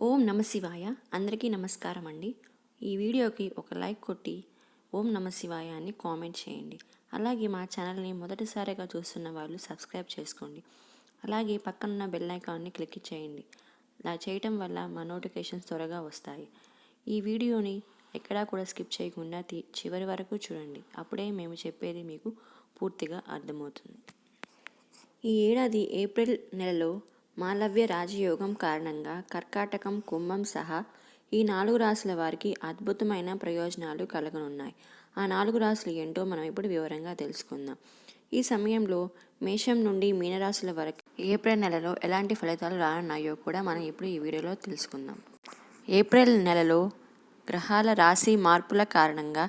ఓం నమశివాయ అందరికీ నమస్కారం అండి ఈ వీడియోకి ఒక లైక్ కొట్టి ఓం నమశివాయ అని కామెంట్ చేయండి. అలాగే మా ఛానల్ని మొదటిసారిగా చూస్తున్న వాళ్ళు సబ్స్క్రైబ్ చేసుకోండి. అలాగే పక్కనున్న బెల్ ఐకాన్ని క్లిక్ చేయండి. ఇలా చేయటం వల్ల మా నోటిఫికేషన్స్ త్వరగా వస్తాయి. ఈ వీడియోని ఎక్కడా కూడా స్కిప్ చేయకుండా తి- చివరి వరకు చూడండి. అప్పుడే మేము చెప్పేది మీకు పూర్తిగా అర్థమవుతుంది. ఈ ఏడాది ఏప్రిల్ నెలలో మాలవ్య రాజయోగం కారణంగా కర్కాటకం కుంభం సహా ఈ నాలుగు రాశుల వారికి అద్భుతమైన ప్రయోజనాలు కలగనున్నాయి. ఆ నాలుగు రాశులు ఏంటో మనం ఇప్పుడు వివరంగా తెలుసుకుందాం. ఈ సమయంలో మేషం నుండి మీనరాశుల వరకు ఏప్రిల్ నెలలో ఎలాంటి ఫలితాలు రానున్నాయో కూడా మనం ఇప్పుడు ఈ వీడియోలో తెలుసుకుందాం. ఏప్రిల్ నెలలో గ్రహాల రాశి మార్పుల కారణంగా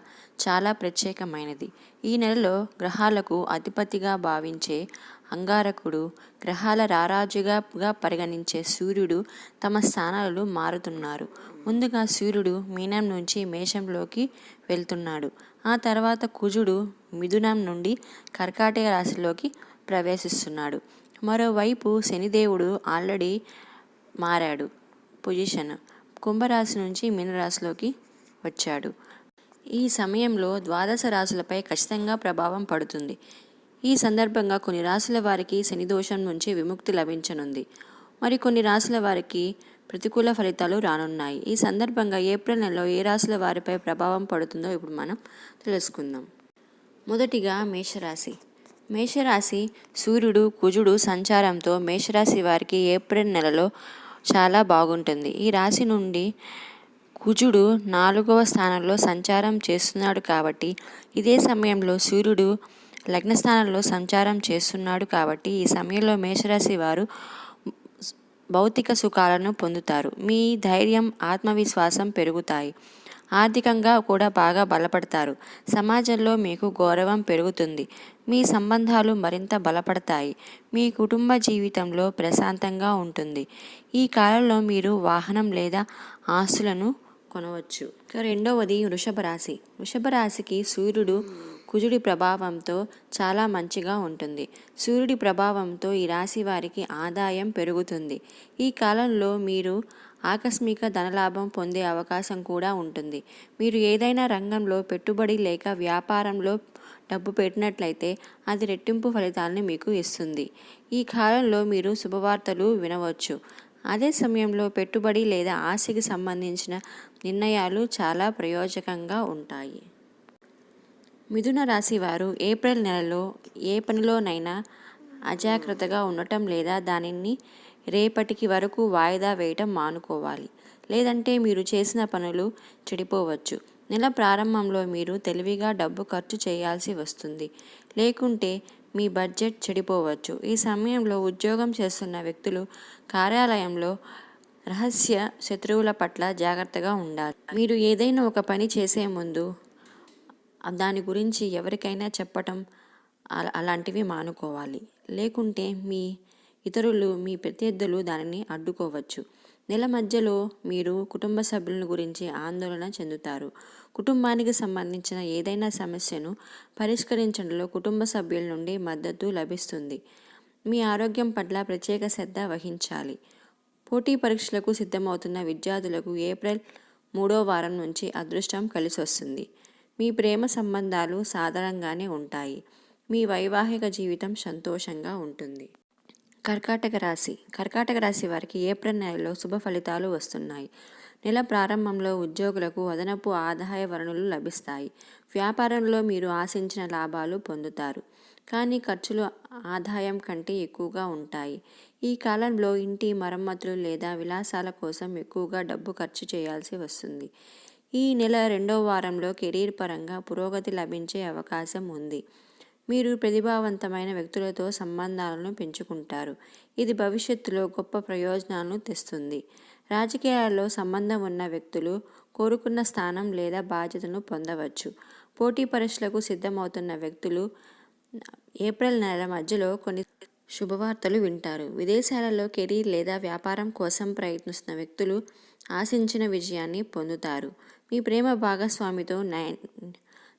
చాలా ప్రత్యేకమైనది. ఈ నెలలో గ్రహాలకు అధిపతిగా భావించే అంగారకుడు గ్రహాల రారాజుగా పరిగణించే సూర్యుడు తమ స్థానాలలో మారుతున్నారు. ముందుగా సూర్యుడు మీనం నుంచి మేషంలోకి వెళ్తున్నాడు. ఆ తర్వాత కుజుడు మిథునం నుండి కర్కాటక రాశిలోకి ప్రవేశిస్తున్నాడు. మరోవైపు శనిదేవుడు ఆల్రెడీ మారాడు పొజిషన్. కుంభరాశి నుంచి మీనరాశిలోకి వచ్చాడు. ఈ సమయంలో ద్వాదశ రాశులపై ఖచ్చితంగా ప్రభావం పడుతుంది. ఈ సందర్భంగా కొన్ని రాశుల వారికి శని దోషం నుంచి విముక్తి లభించనుంది. మరి కొన్ని రాశుల వారికి ప్రతికూల ఫలితాలు రానున్నాయి. ఈ సందర్భంగా ఏప్రిల్ నెలలో ఏ రాశుల వారిపై ప్రభావం పడుతుందో ఇప్పుడు మనం తెలుసుకుందాం. మొదటిగా మేషరాశి. మేషరాశి సూర్యుడు కుజుడు సంచారంతో మేషరాశి వారికి ఏప్రిల్ నెలలో చాలా బాగుంటుంది. ఈ రాశి నుండి కుజుడు నాలుగవ స్థానంలో సంచారం చేస్తున్నాడు కాబట్టి ఇదే సమయంలో సూర్యుడు లగ్న స్థానంలో సంచారం చేస్తున్నాడు కాబట్టి ఈ సమయంలో మేషరాశి వారు భౌతిక సుఖాలను పొందుతారు. మీ ధైర్యం ఆత్మవిశ్వాసం పెరుగుతాయి. ఆర్థికంగా కూడా బాగా బలపడతారు. సమాజంలో మీకు గౌరవం పెరుగుతుంది. మీ సంబంధాలు మరింత బలపడతాయి. మీ కుటుంబ జీవితంలో ప్రశాంతంగా ఉంటుంది. ఈ కాలంలో మీరు వాహనం లేదా ఆస్తులను కొనవచ్చు. ఇక రెండవది వృషభ రాశి. వృషభ రాశికి సూర్యుడు కుజుడి ప్రభావంతో చాలా మంచిగా ఉంటుంది. సూర్యుడి ప్రభావంతో ఈ రాశి వారికి ఆదాయం పెరుగుతుంది. ఈ కాలంలో మీరు ఆకస్మిక ధనలాభం పొందే అవకాశం కూడా ఉంటుంది. మీరు ఏదైనా రంగంలో పెట్టుబడి లేక వ్యాపారంలో డబ్బు పెట్టినట్లయితే అది రెట్టింపు ఫలితాలను మీకు ఇస్తుంది. ఈ కాలంలో మీరు శుభవార్తలు వినవచ్చు. అదే సమయంలో పెట్టుబడి లేదా ఆస్తికి సంబంధించిన నిర్ణయాలు చాలా ప్రయోజకంగా ఉంటాయి. మిథున రాశి వారు ఏప్రిల్ నెలలో ఏ పనిలోనైనా అజాగ్రత్తగా ఉండటం లేదా దానిని రేపటికి వరకు వాయిదా వేయటం మానుకోవాలి. లేదంటే మీరు చేసిన పనులు చెడిపోవచ్చు. నెల ప్రారంభంలో మీరు తెలివిగా డబ్బు ఖర్చు చేయాల్సి వస్తుంది. లేకుంటే మీ బడ్జెట్ చెడిపోవచ్చు. ఈ సమయంలో ఉద్యోగం చేస్తున్న వ్యక్తులు కార్యాలయంలో రహస్య శత్రువుల పట్ల జాగ్రత్తగా ఉండాలి. మీరు ఏదైనా ఒక పని చేసే ముందు దాని గురించి ఎవరికైనా చెప్పటం అలాంటివి మానుకోవాలి. లేకుంటే మీ ఇతరులు మీ ప్రత్యర్థులు దానిని అడ్డుకోవచ్చు. నెల మధ్యలో మీరు కుటుంబ సభ్యుల గురించి ఆందోళన చెందుతారు. కుటుంబానికి సంబంధించిన ఏదైనా సమస్యను పరిష్కరించడంలో కుటుంబ సభ్యుల నుండి మద్దతు లభిస్తుంది. మీ ఆరోగ్యం పట్ల ప్రత్యేక శ్రద్ధ వహించాలి. పోటీ పరీక్షలకు సిద్ధమవుతున్న విద్యార్థులకు ఏప్రిల్ మూడో వారం నుంచి అదృష్టం కలిసి వస్తుంది మీ ప్రేమ సంబంధాలు సాధారణంగానే ఉంటాయి. మీ వైవాహిక జీవితం సంతోషంగా ఉంటుంది. కర్కాటక రాశి. కర్కాటక రాశి వారికి ఏప్రిల్ నెలలో శుభ ఫలితాలు వస్తున్నాయి. నెల ప్రారంభంలో ఉద్యోగులకు అదనపు ఆదాయ వనరులు లభిస్తాయి. వ్యాపారంలో మీరు ఆశించిన లాభాలు పొందుతారు. కానీ ఖర్చులు ఆదాయం కంటే ఎక్కువగా ఉంటాయి. ఈ కాలంలో ఇంటి మరమ్మతులు లేదా విలాసాల కోసం ఎక్కువగా డబ్బు ఖర్చు చేయాల్సి వస్తుంది. ఈ నెల రెండో వారంలో కెరీర్ పరంగా పురోగతి లభించే అవకాశం ఉంది. మీరు ప్రతిభావంతమైన వ్యక్తులతో సంబంధాలను పెంచుకుంటారు. ఇది భవిష్యత్తులో గొప్ప ప్రయోజనాలను తెస్తుంది. రాజకీయాల్లో సంబంధం ఉన్న వ్యక్తులు కోరుకున్న స్థానం లేదా బాధ్యతను పొందవచ్చు. పోటీ పరీక్షలకు సిద్ధమవుతున్న వ్యక్తులు ఏప్రిల్ నెల మధ్యలో కొన్ని శుభవార్తలు వింటారు. విదేశాలలో కెరీర్ లేదా వ్యాపారం కోసం ప్రయత్నిస్తున్న వ్యక్తులు ఆశించిన విజయాన్ని పొందుతారు. మీ ప్రేమ భాగస్వామితో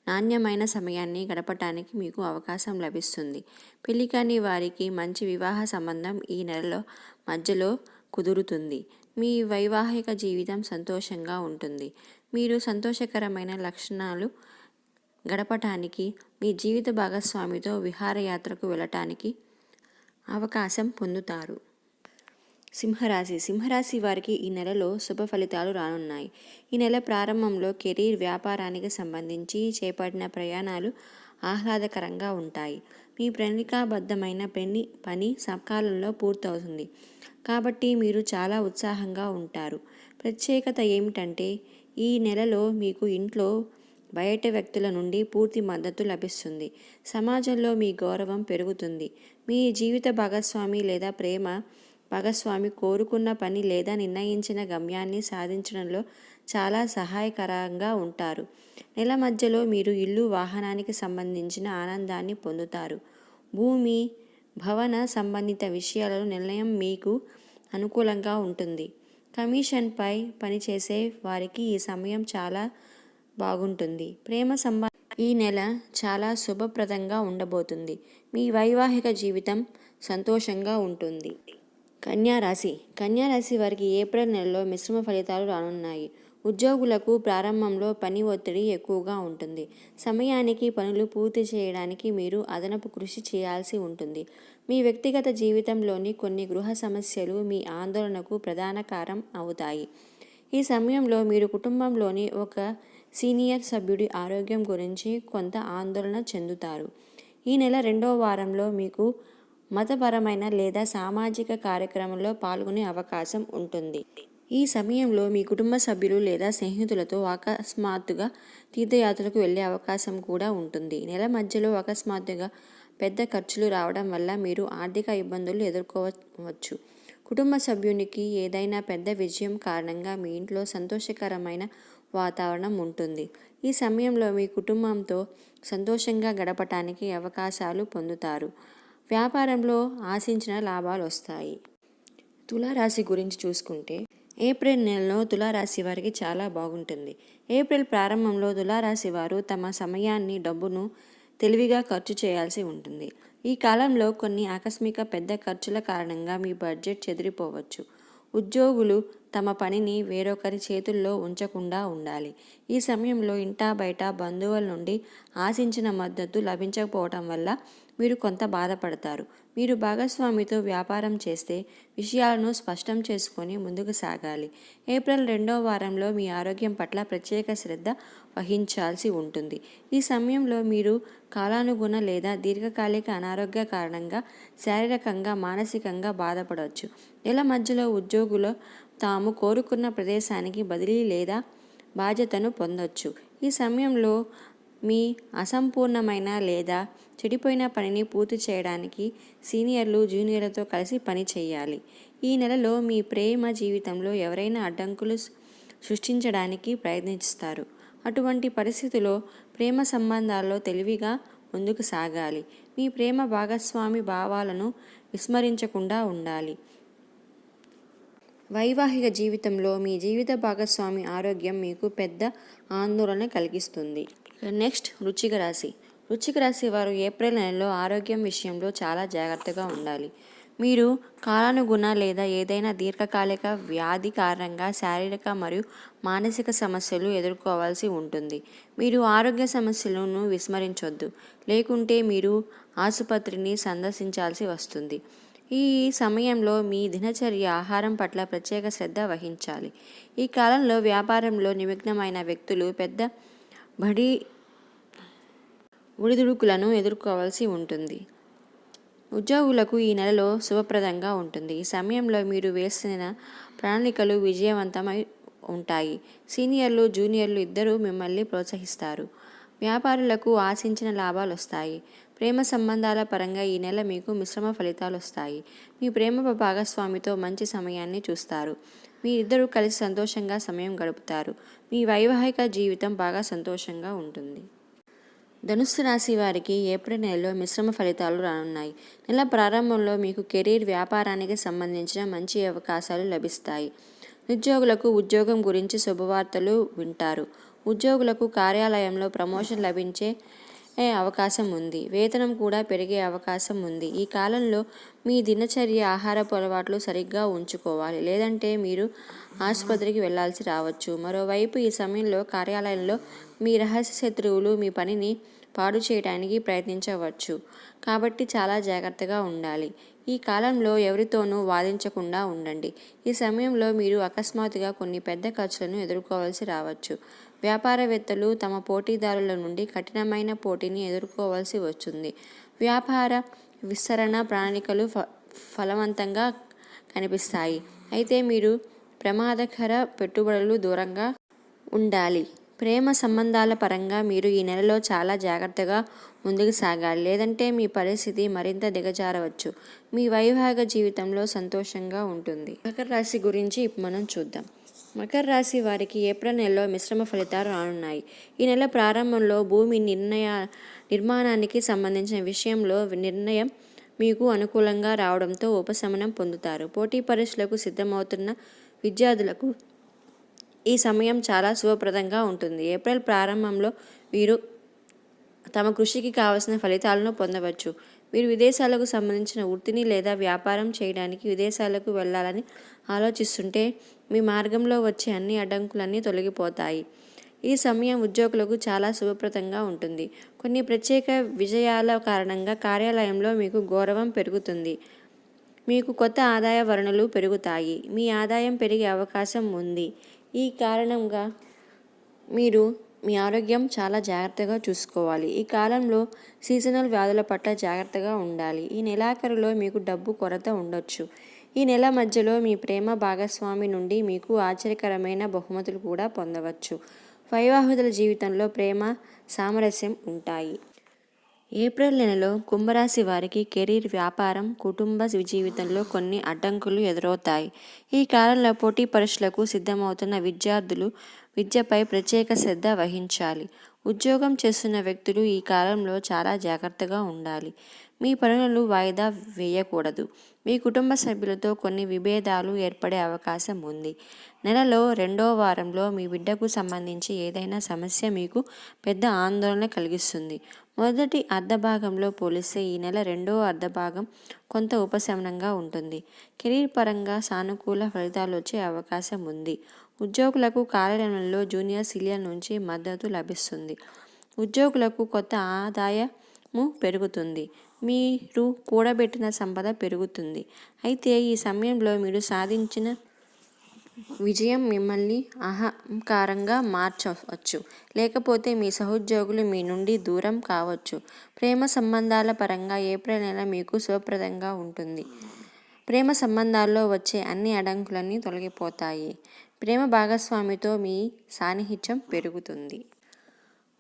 నాణ్యమైన సమయాన్ని గడపటానికి మీకు అవకాశం లభిస్తుంది. పెళ్ళి కాని వారికి మంచి వివాహ సంబంధం ఈ నెలలో మధ్యలో కుదురుతుంది. మీ వైవాహిక జీవితం సంతోషంగా ఉంటుంది. మీరు సంతోషకరమైన లక్షణాలు గడపటానికి మీ జీవిత భాగస్వామితో విహారయాత్రకు వెళ్ళటానికి అవకాశం పొందుతారు. సింహరాశి. సింహరాశి వారికి ఈ నెలలో శుభ ఫలితాలు రానున్నాయి. ఈ నెల ప్రారంభంలో కెరీర్ వ్యాపారానికి సంబంధించి చేపట్టిన ప్రయాణాలు ఆహ్లాదకరంగా ఉంటాయి. మీ ప్రణికాబద్ధమైన పెని పని సకాలంలో పూర్తవుతుంది. కాబట్టి మీరు చాలా ఉత్సాహంగా ఉంటారు. ప్రత్యేకత ఏమిటంటే ఈ నెలలో మీకు ఇంట్లో బయట వ్యక్తుల నుండి పూర్తి మద్దతు లభిస్తుంది. సమాజంలో మీ గౌరవం పెరుగుతుంది. మీ జీవిత భాగస్వామి లేదా ప్రేమ భాగస్వామి కోరుకున్న పని లేదా నిర్ణయించిన గమ్యాన్ని సాధించడంలో చాలా సహాయకరంగా ఉంటారు. నెల మధ్యలో మీరు ఇల్లు వాహనానికి సంబంధించిన ఆనందాన్ని పొందుతారు. భూమి భవన సంబంధిత విషయాలలో నిర్ణయం మీకు అనుకూలంగా ఉంటుంది. కమిషన్పై పనిచేసే వారికి ఈ సమయం చాలా బాగుంటుంది. ప్రేమ సంబ ఈ నెల చాలా శుభప్రదంగా ఉండబోతుంది. మీ వైవాహిక జీవితం సంతోషంగా ఉంటుంది. కన్యారాశి కన్యారాశి వారికి ఏప్రిల్ నెలలో మిశ్రమ ఫలితాలు రానున్నాయి. ఉద్యోగులకు ప్రారంభంలో పని ఒత్తిడి ఎక్కువగా ఉంటుంది. సమయానికి పనులు పూర్తి చేయడానికి మీరు అదనపు కృషి చేయాల్సి ఉంటుంది. మీ వ్యక్తిగత జీవితంలోని కొన్ని గృహ సమస్యలు మీ ఆందోళనకు ప్రధాన కారం అవుతాయి. ఈ సమయంలో మీరు కుటుంబంలోని ఒక సీనియర్ సభ్యుడి ఆరోగ్యం గురించి కొంత ఆందోళన చెందుతారు. ఈ నెల రెండవ వారంలో మీకు మతపరమైన లేదా సామాజిక కార్యక్రమంలో పాల్గొనే అవకాశం ఉంటుంది. ఈ సమయంలో మీ కుటుంబ సభ్యులు లేదా స్నేహితులతో అకస్మాత్తుగా తీర్థయాత్రకు వెళ్ళే అవకాశం కూడా ఉంటుంది. నెల మధ్యలో అకస్మాత్తుగా పెద్ద ఖర్చులు రావడం వల్ల మీరు ఆర్థిక ఇబ్బందులు ఎదుర్కోవచ్చు. కుటుంబ సభ్యునికి ఏదైనా పెద్ద విజయం కారణంగా మీ ఇంట్లో సంతోషకరమైన వాతావరణం ఉంటుంది. ఈ సమయంలో మీ కుటుంబంతో సంతోషంగా గడపటానికి అవకాశాలు పొందుతారు. వ్యాపారంలో ఆశించిన లాభాలు వస్తాయి. తులారాశి గురించి చూసుకుంటే ఏప్రిల్ నెలలో తులారాశి వారికి చాలా బాగుంటుంది. ఏప్రిల్ ప్రారంభంలో తులారాశి వారు తమ సమయాన్ని డబ్బును తెలివిగా ఖర్చు చేయాల్సి ఉంటుంది. ఈ కాలంలో కొన్ని ఆకస్మిక పెద్ద ఖర్చుల కారణంగా మీ బడ్జెట్ చెదిరిపోవచ్చు. ఉద్యోగులు తమ పనిని వేరొకరి చేతుల్లో ఉంచకుండా ఉండాలి. ఈ సమయంలో ఇంటా బయట బంధువుల నుండి ఆశించిన మద్దతు లభించకపోవటం వల్ల మీరు కొంత బాధపడతారు. మీరు భాగస్వామితో వ్యాపారం చేస్తే విషయాలను స్పష్టం చేసుకొని ముందుకు సాగాలి. ఏప్రిల్ రెండో వారంలో మీ ఆరోగ్యం పట్ల ప్రత్యేక శ్రద్ధ వహించాల్సి ఉంటుంది. ఈ సమయంలో మీరు కాలానుగుణ లేదా దీర్ఘకాలిక అనారోగ్య కారణంగా శారీరకంగా మానసికంగా బాధపడవచ్చు. నెల మధ్యలో ఉద్యోగులు తాము కోరుకున్న ప్రదేశానికి బదిలీ లేదా బాధ్యతను పొందొచ్చు. ఈ సమయంలో మీ అసంపూర్ణమైన లేదా చెడిపోయిన పనిని పూర్తి చేయడానికి సీనియర్లు జూనియర్లతో కలిసి పని చేయాలి. ఈ నెలలో మీ ప్రేమ జీవితంలో ఎవరైనా అడ్డంకులు సృష్టించడానికి ప్రయత్నిస్తారు. అటువంటి పరిస్థితిలో ప్రేమ సంబంధాల్లో తెలివిగా ముందుకు సాగాలి. మీ ప్రేమ భాగస్వామి భావాలను విస్మరించకుండా ఉండాలి. వైవాహిక జీవితంలో మీ జీవిత భాగస్వామి ఆరోగ్యం మీకు పెద్ద ఆందోళన కలిగిస్తుంది. నెక్స్ట్ వృచ్చిక రాశి. వృచ్చిక రాశి వారు ఏప్రిల్ నెలలో ఆరోగ్యం విషయంలో చాలా జాగ్రత్తగా ఉండాలి. మీరు కాలానుగుణ లేదా ఏదైనా దీర్ఘకాలిక వ్యాధి కారణంగా శారీరక మరియు మానసిక సమస్యలు ఎదుర్కోవాల్సి ఉంటుంది. మీరు ఆరోగ్య సమస్యలను విస్మరించొద్దు. లేకుంటే మీరు ఆసుపత్రిని సందర్శించాల్సి వస్తుంది. ఈ సమయంలో మీ దినచర్య ఆహారం పట్ల ప్రత్యేక శ్రద్ధ వహించాలి. ఈ కాలంలో వ్యాపారంలో నిమగ్నమైన వ్యక్తులు పెద్ద బడి ఒడిదుడుకులను ఎదుర్కోవాల్సి ఉంటుంది. ఉద్యోగులకు ఈ నెలలో శుభప్రదంగా ఉంటుంది. ఈ సమయంలో మీరు వేసిన ప్రణాళికలు విజయవంతమై ఉంటాయి. సీనియర్లు జూనియర్లు ఇద్దరూ మిమ్మల్ని ప్రోత్సహిస్తారు. వ్యాపారులకు ఆశించిన లాభాలు వస్తాయి. ప్రేమ సంబంధాల పరంగా ఈ నెల మీకు మిశ్రమ ఫలితాలు వస్తాయి. మీ ప్రేమ భాగస్వామితో మంచి సమయాన్ని చూస్తారు. మీరిద్దరూ కలిసి సంతోషంగా సమయం గడుపుతారు. మీ వైవాహిక జీవితం బాగా సంతోషంగా ఉంటుంది. ధనుస్సు రాశి వారికి ఏప్రిల్ నెలలో మిశ్రమ ఫలితాలు రానున్నాయి. నెల ప్రారంభంలో మీకు కెరీర్ వ్యాపారానికి సంబంధించిన మంచి అవకాశాలు లభిస్తాయి. ఉద్యోగులకు ఉద్యోగం గురించి శుభవార్తలు వింటారు. ఉద్యోగులకు కార్యాలయంలో ప్రమోషన్ లభించే అవకాశం ఉంది వేతనం కూడా పెరిగే అవకాశం ఉంది ఈ కాలంలో మీ దినచర్య ఆహారపు అలవాట్లు సరిగ్గా ఉంచుకోవాలి. లేదంటే మీరు ఆసుపత్రికి వెళ్ళాల్సి రావచ్చు. మరోవైపు ఈ సమయంలో కార్యాలయంలో మీ రహస్య శత్రువులు మీ పనిని పాడు చేయడానికి ప్రయత్నించవచ్చు. కాబట్టి చాలా జాగ్రత్తగా ఉండాలి. ఈ కాలంలో ఎవరితోనూ వాదించకుండా ఉండండి. ఈ సమయంలో మీరు అకస్మాత్తుగా కొన్ని పెద్ద ఖర్చులను ఎదుర్కోవాల్సి రావచ్చు. వ్యాపారవేత్తలు తమ పోటీదారుల నుండి కఠినమైన పోటీని ఎదుర్కోవాల్సి వస్తుంది వ్యాపార విస్తరణ ప్రణాళికలు ఫ ఫలవంతంగా కనిపిస్తాయి. అయితే మీరు ప్రమాదకర పెట్టుబడులు దూరంగా ఉండాలి. ప్రేమ సంబంధాల పరంగా మీరు ఈ నెలలో చాలా జాగ్రత్తగా ముందుకు సాగాలి. లేదంటే మీ పరిస్థితి మరింత దిగజారవచ్చు. మీ వైవాహిక జీవితంలో సంతోషంగా ఉంటుంది. మకర రాశి గురించి ఇప్పుడు మనం చూద్దాం. మకర రాశి వారికి ఏప్రిల్ నెలలో మిశ్రమ ఫలితాలు రానున్నాయి. ఈ నెల ప్రారంభంలో భూమి నిర్ణయ నిర్మాణానికి సంబంధించిన విషయంలో నిర్ణయం మీకు అనుకూలంగా రావడంతో ఉపశమనం పొందుతారు. పోటీ పరీక్షలకు సిద్ధమవుతున్న విద్యార్థులకు ఈ సమయం చాలా శుభప్రదంగా ఉంటుంది. ఏప్రిల్ ప్రారంభంలో వీరు తమ కృషికి కావలసిన ఫలితాలను పొందవచ్చు. మీరు విదేశాలకు సంబంధించిన వృత్తిని లేదా వ్యాపారం చేయడానికి విదేశాలకు వెళ్ళాలని ఆలోచిస్తుంటే మీ మార్గంలో వచ్చే అన్ని అడ్డంకులన్నీ తొలగిపోతాయి. ఈ సమయం ఉద్యోగులకు చాలా శుభప్రదంగా ఉంటుంది. కొన్ని ప్రత్యేక విజయాల కారణంగా కార్యాలయంలో మీకు గౌరవం పెరుగుతుంది. మీకు కొత్త ఆదాయ వనరులు పెరుగుతాయి. మీ ఆదాయం పెరిగే అవకాశం ఉంది. ఈ కారణంగా మీరు మీ ఆరోగ్యం చాలా జాగ్రత్తగా చూసుకోవాలి. ఈ కాలంలో సీజనల్ వ్యాధుల పట్ల జాగ్రత్తగా ఉండాలి. ఈ నెలాఖరులో మీకు డబ్బు కొరత ఉండొచ్చు. ఈ నెల మధ్యలో మీ ప్రేమ భాగస్వామి నుండి మీకు ఆశ్చర్యకరమైన బహుమతులు కూడా పొందవచ్చు. వైవాహితుల జీవితంలో ప్రేమ సామరస్యం ఉంటాయి. ఏప్రిల్ నెలలో కుంభరాశి వారికి కెరీర్ వ్యాపారం కుటుంబ జీవితంలో కొన్ని అడ్డంకులు ఎదురవుతాయి. ఈ కాలంలో పోటీ పరీక్షలకు సిద్ధమవుతున్న విద్యార్థులు విద్యపై ప్రత్యేక శ్రద్ధ వహించాలి. ఉద్యోగం చేస్తున్న వ్యక్తులు ఈ కాలంలో చాలా జాగ్రత్తగా ఉండాలి. మీ పనులను వాయిదా వేయకూడదు. మీ కుటుంబ సభ్యులతో కొన్ని విభేదాలు ఏర్పడే అవకాశం ఉంది. నెలలో రెండో వారంలో మీ బిడ్డకు సంబంధించి ఏదైనా సమస్య మీకు పెద్ద ఆందోళన కలిగిస్తుంది. మొదటి అర్ధభాగంలో పోలిస్తే ఈ నెల రెండో అర్ధభాగం కొంత ఉపశమనంగా ఉంటుంది. కెరీర్ పరంగా సానుకూల ఫలితాలు వచ్చే అవకాశం ఉంది. ఉద్యోగులకు కార్యాలయంలో జూనియర్ సీనియర్ నుంచి మద్దతు లభిస్తుంది. ఉద్యోగులకు కొత్త ఆదాయము పెరుగుతుంది. మీరు కూడబెట్టిన సంపద పెరుగుతుంది. అయితే ఈ సమయంలో మీరు సాధించిన విజయం మిమ్మల్ని అహంకారంగా మార్చవచ్చు. లేకపోతే మీ సహోద్యోగులు మీ నుండి దూరం కావచ్చు. ప్రేమ సంబంధాల పరంగా ఏప్రిల్ నెల మీకు శుభప్రదంగా ఉంటుంది. ప్రేమ సంబంధాల్లో వచ్చే అన్ని అడంకులన్నీ తొలగిపోతాయి. ప్రేమ భాగస్వామితో మీ సాన్నిహిత్యం పెరుగుతుంది.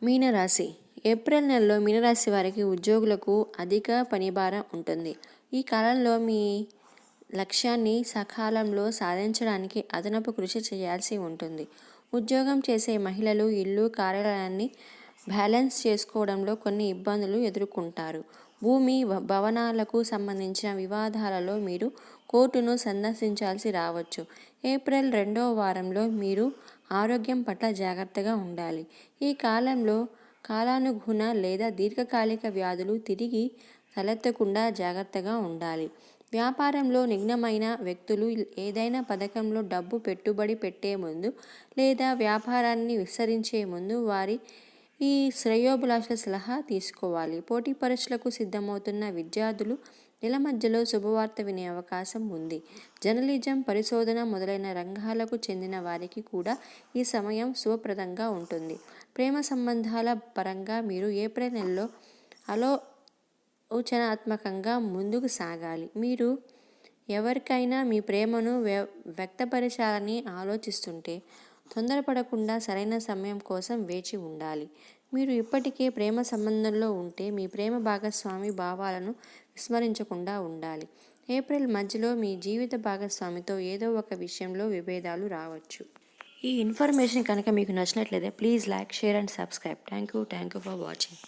మీనరాశి ఏప్రిల్ నెలలో మీనరాశి వారికి ఉద్యోగులకు అధిక పనిభారం ఉంటుంది. ఈ కాలంలో మీ లక్ష్యాన్ని సకాలంలో సాధించడానికి అదనపు కృషి చేయాల్సి ఉంటుంది. ఉద్యోగం చేసే మహిళలు ఇల్లు కార్యాలయాన్ని బ్యాలెన్స్ చేసుకోవడంలో కొన్ని ఇబ్బందులు ఎదుర్కొంటారు. భూమి భవనాలకు సంబంధించిన వివాదాలలో మీరు కోర్టును సందర్శించాల్సి రావచ్చు. ఏప్రిల్ రెండవ వారంలో మీరు ఆరోగ్యం పట్ల జాగ్రత్తగా ఉండాలి. ఈ కాలంలో కాలానుగుణ లేదా దీర్ఘకాలిక వ్యాధులు తిరిగి తలెత్తకుండా జాగ్రత్తగా ఉండాలి. వ్యాపారంలో నిఘ్నమైన వ్యక్తులు ఏదైనా పథకంలో డబ్బు పెట్టుబడి పెట్టే ముందు లేదా వ్యాపారాన్ని విస్తరించే ముందు వారి ఈ శ్రేయోభిలాష సలహా తీసుకోవాలి. పోటీ పరీక్షలకు సిద్ధమవుతున్న విద్యార్థులు నెల మధ్యలో శుభవార్త వినే అవకాశం ఉంది. జర్నలిజం పరిశోధన మొదలైన రంగాలకు చెందిన వారికి కూడా ఈ సమయం శుభప్రదంగా ఉంటుంది. ప్రేమ సంబంధాల పరంగా మీరు ఏప్రిల్ నెలలో ఆలోచనాత్మకంగా ముందుకు సాగాలి? మీరు ఎవరికైనా మీ ప్రేమను వ్యక్తపరచాలని ఆలోచిస్తుంటే తొందరపడకుండా సరైన సమయం కోసం వేచి ఉండాలి. మీరు ఇప్పటికే ప్రేమ సంబంధంలో ఉంటే మీ ప్రేమ భాగస్వామి భావాలను విస్మరించకుండా ఉండాలి. ఏప్రిల్ మధ్యలో మీ జీవిత భాగస్వామితో ఏదో ఒక విషయంలో విభేదాలు రావచ్చు. ఈ ఇన్ఫర్మేషన్ కనుక మీకు నచ్చినట్లయితే please like share and subscribe. Thank you thank you for watching.